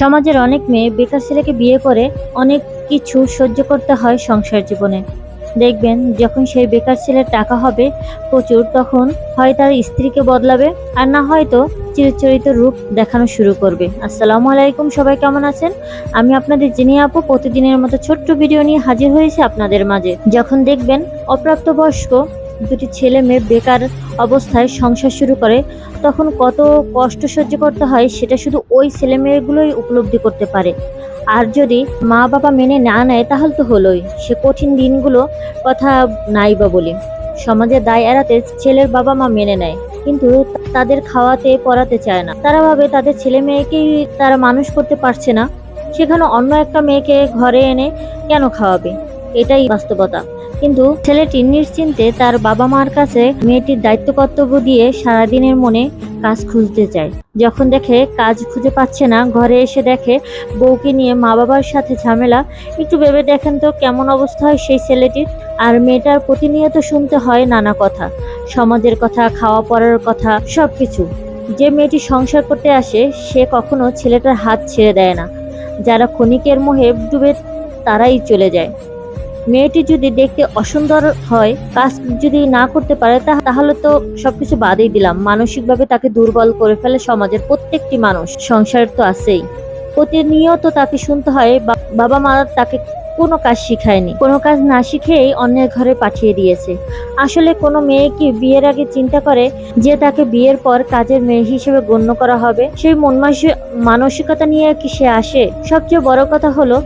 সমাজের অনেক মেয়ে বেকার ছেলেকে বিয়ে করে অনেক কিছু সহ্য করতে হয় সংসার জীবনে। দেখবেন, যখন সেই বেকার ছেলের টাকা হবে প্রচুর, তখন হয় তার স্ত্রীকে বদলাবে আর না হয়তো চিরচরিত রূপ দেখানো শুরু করবে। আসসালামু আলাইকুম, সবাই কেমন আছেন? আমি আপনাদের জেনে আপু, প্রতিদিনের মতো ছোট্ট ভিডিও নিয়ে হাজির হয়েছি আপনাদের মাঝে। যখন দেখবেন অপ্রাপ্তবয়স্ক দুটি ছেলে মেয়ে বেকার অবস্থায় সংসার শুরু করে, তখন কত কষ্ট সহ্য করতে হয় সেটা শুধু ওই ছেলে মেয়েগুলোই উপলব্ধি করতে পারে। আর যদি মা বাবা মেনে না নেয়, তাহলে তো হলোই। সে কঠিন দিনগুলো কথা নাই বা বলি। সমাজের দায় এড়াতে ছেলের বাবা মা মেনে নেয়, কিন্তু তাদের খাওয়াতে, পড়াতে চায় না। তারা ভাবে তাদের ছেলে মেয়েকেই তারা মানুষ করতে পারছে না। সেখানে অন্য একটা মেয়েকে ঘরে এনে কেন খাওয়াবে? এটাই বাস্তবতা। কিন্তু ছেলেটি নিশ্চিন্তে তার বাবা মার কাছে মেয়েটির দায়িত্ব কর্তব্য দিয়ে সারাদিনের মনে কাজ খুঁজতে চায়। যখন দেখে কাজ খুঁজে পাচ্ছে না, ঘরে এসে দেখে বউকে নিয়ে মা বাবার সাথে ঝামেলা। একটু ভেবে দেখেন তো কেমন অবস্থা হয় সেই ছেলেটির। আর মেয়েটার প্রতিনিয়ত শুনতে হয় নানা কথা। সমাজের কথা, খাওয়া পড়ার কথা, সবকিছু। যে মেয়েটি সংসার করতে আসে, সে কখনো ছেলেটার হাত ছেড়ে দেয় না। যারা ক্ষণিকের মোহে ডুবে তারাই চলে যায়। মেয়েটি যদি দেখতে অসুন্দর হয়, কাজ যদি না করতে পারে তাহলে তো সবকিছু বাদেই দিলাম। মানসিকভাবে তাকে দুর্বল করে ফেলে সমাজের প্রত্যেকটি মানুষ। সংসারের তো আছেই। প্রতিনিয়ত তাকে শুনতে হয় বাবা মা তাকে কোনো কাজ শিখায়নি। কোনো কাজ না শিখেই অন্যের ঘরে পাঠিয়ে দিয়েছে। আসলে কোনো মেয়ে কি বিয়ের আগে চিন্তা করে যে তাকে বিয়ের পর কাজের মেয়ে হিসেবে গণ্য করা হবে? সেই মন মানসিকতা নিয়ে কি সে আসে? সবচেয়ে বড় কথা হলো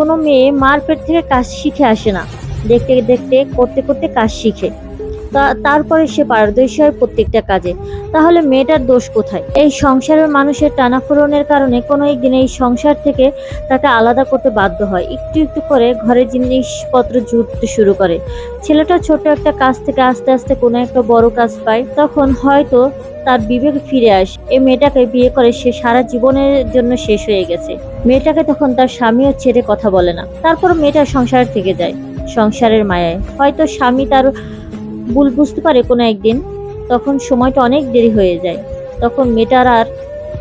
কোনো মেয়ে মার পেট থেকে কাজ শিখে আসে না। দেখতে দেখতে, করতে করতে কাজ শিখে। তারপরে সে পারদর্শী হয় প্রত্যেকটা কাজে। তাহলে মেয়েটার দোষ কোথায়? এই সংসারের মানুষের টানাফোড়নের কারণে কোনো একদিন এই সংসার থেকে তাকে আলাদা করতে বাধ্য হয়। একটু একটু করে ঘরের জিনিসপত্র জুটতে শুরু করে। ছেলেটা ছোট একটা কাজ থেকে আস্তে আস্তে কোনো একটা বড় কাজ পায়, তখন হয়তো তার বিবেক ফিরে আসে। এই মেয়েটাকে বিয়ে করে সে সারা জীবনের জন্য শেষ হয়ে গেছে। মেয়েটাকে তখন তার স্বামীও ছেড়ে কথা বলে না। তারপর মেয়েটা সংসার থেকে যায়, সংসারের মায়ায়। হয়তো স্বামী তার ভুল বুঝতে পারে কোনো একদিন, তখন সময়টা অনেক দেরি হয়ে যায়। তখন মেয়েটার আর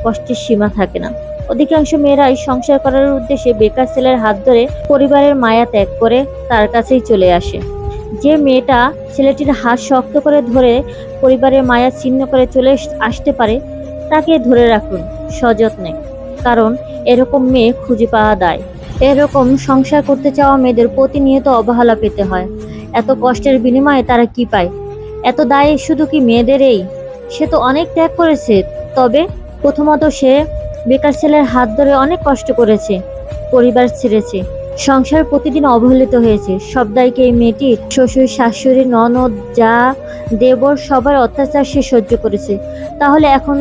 কষ্টের সীমা থাকে না। অধিকাংশ মেয়েরাই সংসার করার উদ্দেশ্যে বেকার ছেলের হাত ধরে পরিবারের মায়া ত্যাগ করে তার কাছেই চলে আসে। যে মেয়েটা ছেলেটির হাত শক্ত করে ধরে পরিবারের মায়া ছিন্ন করে চলে আসতে পারে, তাকে ধরে রাখুন সযত্নে, কারণ এরকম মেয়ে খুঁজে পাওয়া দায়। এরকম সংসার করতে চাওয়া মেয়েদের প্রতিনিয়ত অবহেলা পেতে হয়। এত কষ্টের বিনিময়ে তারা কি পায়? এত দায় শুধু কি মেয়েদেরই সে তো অনেক ত্যাগ করেছে, তবে প্রথমত সে বেকার ছেলের হাত ধরে অনেক কষ্ট করেছে, পরিবার ছেড়েছে, সংসার প্রতিদিন অবহেলিত হয়েছে। সব দায়কে এই মেয়েটির শ্বশুর, শাশুড়ি, ননদ, যা দেবর সবার অত্যাচার সে সহ্য করেছে? তাহলে এখন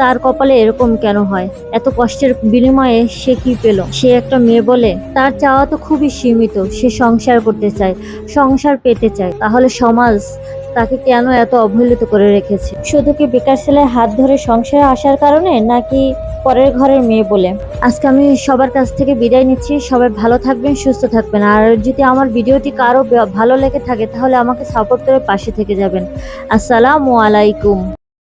তার কপালে এরকম কেন হয়? এত কষ্টের বিনিময়ে সে কি পেল? সে একটা মেয়ে বলে তার চাওয়া তো খুবই সীমিত, সে সংসার করতে চায়, সংসার পেতে চায়। তাহলে সমাজ তাকে কেন এত অবহেলিত করে রেখেছে? শুধু কি বেকার ছেলের হাত ধরে সংসারে আসার কারণে, নাকি পরের ঘরের মেয়ে বলে? আজকে আমি সবার কাছ থেকে বিদায় নিচ্ছি। সবাই ভালো থাকবেন, সুস্থ থাকবেন। আর যদি আমার ভিডিওটি কারও ভালো লেগে থাকে, তাহলে আমাকে সাপোর্ট করে পাশে থেকে যাবেন। আসসালামু আলাইকুম।